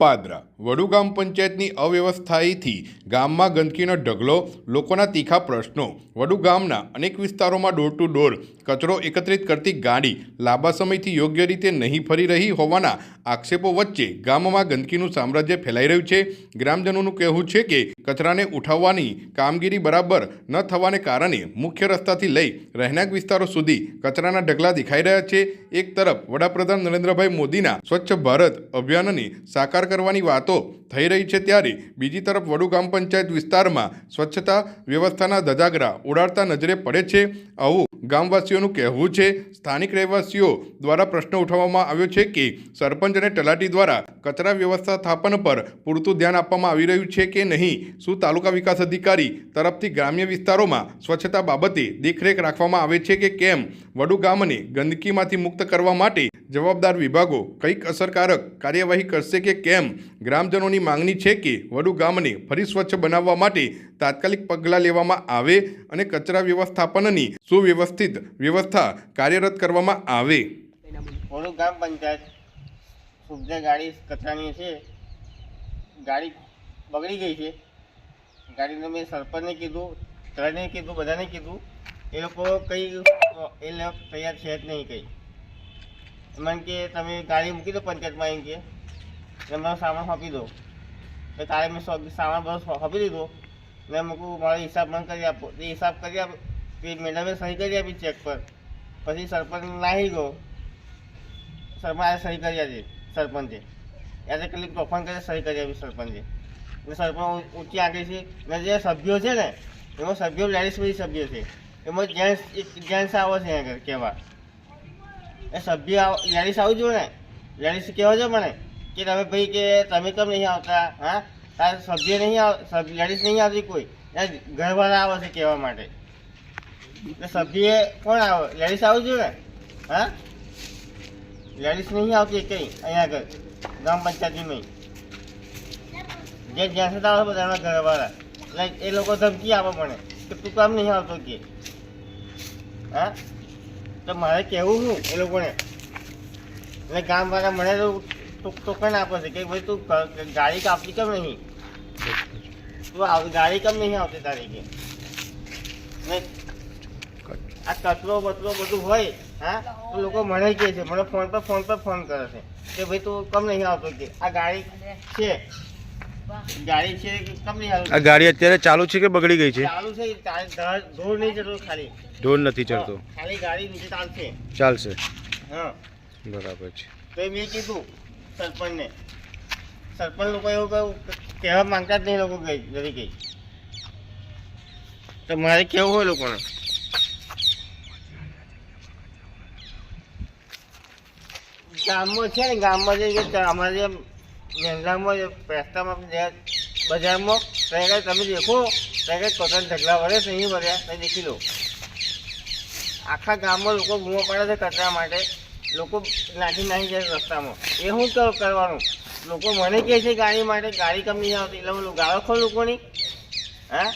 પાદરા વડુ ગામ પંચાયતની અવ્યવસ્થાઈથી ગામમાં ગંદકીનો ઢગલો, લોકોના તીખા પ્રશ્નો, વડુ ગામના અનેક વિસ્તારોમાં ડોર ટુ ડોર કચરો એકત્રિત કરતી ગાડી લાંબા સમયથી યોગ્ય રીતે નહીં ફરી રહી હોવાના આક્ષેપો વચ્ચે ગામમાં ગંદકીનું સામ્રાજ્ય ફેલાઈ રહ્યું છે. ગ્રામજનોનું કહેવું છે કે કચરાને ઉઠાવવાની કામગીરી બરાબર ન થવાને કારણે મુખ્ય રસ્તાથી લઈ રહેણાંક વિસ્તારો સુધી કચરાના ઢગલા દેખાઈ રહ્યા છે. એક તરફ વડાપ્રધાન નરેન્દ્રભાઈ મોદીના સ્વચ્છ ભારત અભિયાનને સાકાર કરવાની વાતો થઈ રહી છે ત્યારે બીજી તરફ વડુ ગામ પંચાયત વિસ્તારમાં સ્વચ્છતા વ્યવસ્થાના ધજાગરા ઉડાડતા નજરે પડે છે. આવું ગામવાસીઓનું કહેવું છે. સ્થાનિક રહેવાસીઓ દ્વારા પ્રશ્ન ઉઠાવવામાં આવ્યો છે કે સરપંચ અને તલાટી દ્વારા કચરા વ્યવસ્થાપન પર પૂરતું ધ્યાન આપવામાં આવી રહ્યું છે કે નહીં? શું તાલુકા વિકાસ અધિકારી તરફથી ગ્રામ્ય વિસ્તારોમાં સ્વચ્છતા બાબતે દેખરેખ રાખવામાં આવે છે કે કેમ? વડુ ગામને ગંદકીમાંથી મુક્ત કરવા માટે જવાબદાર વિભાગો કંઈક અસરકારક કાર્યવાહી કરશે કે કેમ? ગ્રામજનોની માંગણી છે કે વડુ ગામને ફરી સ્વચ્છ બનાવવા માટે તાત્કાલિક પગલાં લેવામાં આવે અને કચરા વ્યવસ્થાપનની સુવ્યવસ્થિત વ્યવસ્થા કાર્યરત કરવામાં આવે. વડુ ગ્રામ પંચાયત શુભ્ધ ગાડી કચરાની છે. ગાડી બગડી ગઈ છે. ગાડીને મેં સરપંચને કીધું ત્રણે કીધું, બધાને કીધું, એ લોકો કંઈ, એ તૈયાર છે જ નહીં કંઈ. એમ કે તમે ગાડી મૂકી દો પંચાયતમાં એમ કે ને મારો સામાન સોંપી દો. તો તારે મેં સો- સામાન બધો સો- સોંપી દીધો. ને મૂકું, મારો હિસાબ મને કરી આપો એ હિસાબ કરી આપ એ મેડમે સહી કરી આપી ચેક પર. પછી સરપંચ નાહી ગયો. સરપંચે સહી કરી આપી સરપંચે. યાદ કેટલીક તોફાન કરી, સહી કરી આપી સરપંચે. ને સરપંચ ઊં- ઊંચી આગળ છે. ને જે સભ્યો છે ને, એમાં સભ્યો લેડીઝ બધી સભ્યો છે. એમાં જેન્ટ્સ એક જેન્ટ્સ આવે છે આગળ, કહેવા. એ સભ્ય આવ- લેડીઝ આવવું જોઈએ ને લેડીઝ કહેવા જો મને કે તમે ભાઈ કે તમે કેમ નહીં આવતા? હા? તાર સભ્ય નહીં આવ સભ્ય લેડીઝ નહીં આવતી કોઈ? એ ઘરવાળા આવે છે કહેવા માટે. એટલે સભ્ય કોણ આવે? લેડીઝ આવવું જોઈએ. ને હા? લેડીઝ નહીં આવતી કઈ અહીંયા આગળ. ગ્રામ પંચાયતીમાં જે જ્યાં આવે બધાના ઘરવાળા. એટલે એ લોકો ધમકી આપે મને કે તું કામ નહીં આવતો કે? હા? તો મારે કહેવું શું એ લોકોને? એટલે ગામવાળા મને તો ટૂંક ટોકન આપે છે કે ભાઈ તું ગાડી કાપતી કેમ નહીં? તું ગાડી કેમ નહીં આવતી તારીખે? આ કચરો બચરો બધું હોય, હા, તો લોકો મને કહે છે, મને ફોન પર ફોન પર ફોન કરે છે કે ભાઈ તું કેમ નહીં આવતો કે? આ ગાડી છે. ગાડી છે આ ગાડી અત્યારે ચાલુ છે કે બગડી ગઈ છે? ચાલુ છે ધડ- નહીં જતો ખાલી. ઢોર નથી ચડતો. ખાલી ગાડી નીચે ચાલશે. ચાલશે. હા. બરાબર છે. તો મેં કીધું સરપંચને. સરપંચ લોકો એવું કહ્યું કહેવા માંગતા જ નહીં લોકો ગઈ જરી ગઈ. તો મારે કેવું હોય લોકોને? ગામમાં છે ને ગામમાં જે અમારે જે પેસ્તામાં બજારમાં ત્યાં તમે દેખો ત્યાં આગળ કોટન ઢગલા વળે છે નહીં ભર્યા તમે દેખી લો. આખા ગામમાં લોકો બૂમો પડે છે કચરા માટે. લોકો નાખી નાખી જાય રસ્તામાં. એ કર- કરવાનું. લોકો મને કહે છે ગાડી માટે, ગાડી કમ નહીં આવતી, એટલે હું ગાળો ખો લોકોની હા?